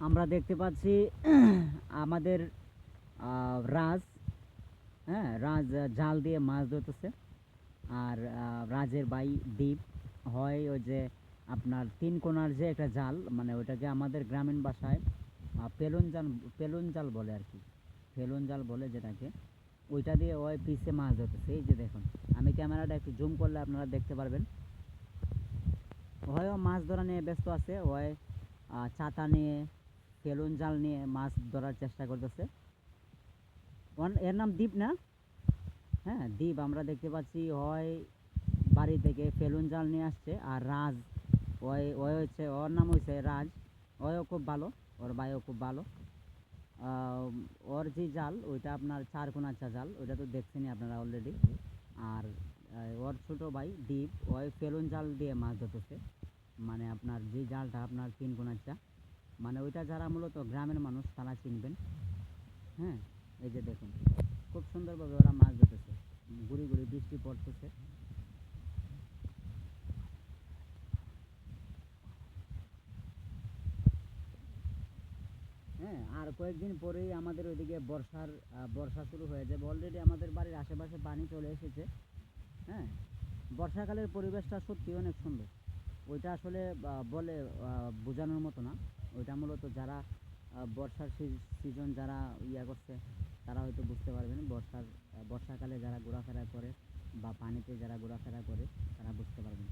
আমরা দেখতে পাচ্ছি আমাদের রাজ হ্যাঁ রাজ জাল দিয়ে মাছ ধরতেছে। আর রাজের বাই দ্বীপ হয় ওই যে আপনার তিন কোণার যে একটা জাল মানে ওটাকে আমাদের গ্রামীণ ভাষায় পেলুন জাল পেলুন জাল বলে আর কি। পেলন জাল বলে যেটাকে। ওইটা দিয়ে ওই পিসে মাছ ধরতেছে এই যে দেখুন। আমি ক্যামেরাটা একটু জুম করলে আপনারা দেখতে পারবেন। হয় ও মাছ ধরা নিয়ে ব্যস্ত আছে আহ, ছাতা নিয়ে পেলুন জাল নিয়ে মাছ ধরার চেষ্টা করতেছে। এর নাম দ্বীপ না? হ্যাঁ দ্বীপ আমরা দেখতে পাচ্ছি হয় বাড়ি থেকে পেলুন জাল নিয়ে আসছে, আর রাজ, ওই ওই হচ্ছে, ওর নাম হয়েছে রাজ। ওও খুব ভালো, ওর ভাইও খুব ভালো। ওর যে জাল, ওইটা আপনার চার কোনাচা জাল, ওইটা তো দেখছেনই আপনারা অলরেডি আর ওর ছোট ভাই দ্বীপ ওই পেলুন জাল দিয়ে মাছ ধরতেছে। মানে আপনার যে জালটা, আপনার তিন কোনাচা মানে ওইটা যারা মূলত গ্রামের মানুষ, তারা চিনবেন। হ্যাঁ এই যে দেখুন, খুব সুন্দরভাবে ওরা মাছ ধরতেছে। গুড়ি গুড়ি বৃষ্টি পড়তেছে। হ্যাঁ আর কয়েকদিন পরেই আমাদের ওইদিকে বর্ষার বর্ষা শুরু হয়ে যাবে। অলরেডি আমাদের বাড়ির আশেপাশে পানি চলে এসেছে। হ্যাঁ বর্ষাকালের পরিবেশটা সত্যি অনেক সুন্দর। ওইটা আসলে বলে বোঝানোর মতো না। ওইটা মূলত যারা বর্ষার সিজন যারা ইয়া করছে, তারা হয়তো বুঝতে পারবেন। বর্ষার বর্ষাকালে যারা ঘোরাফেরা করে বা পানিতে যারা ঘোরাফেরা করে, তারা বুঝতে পারবেন।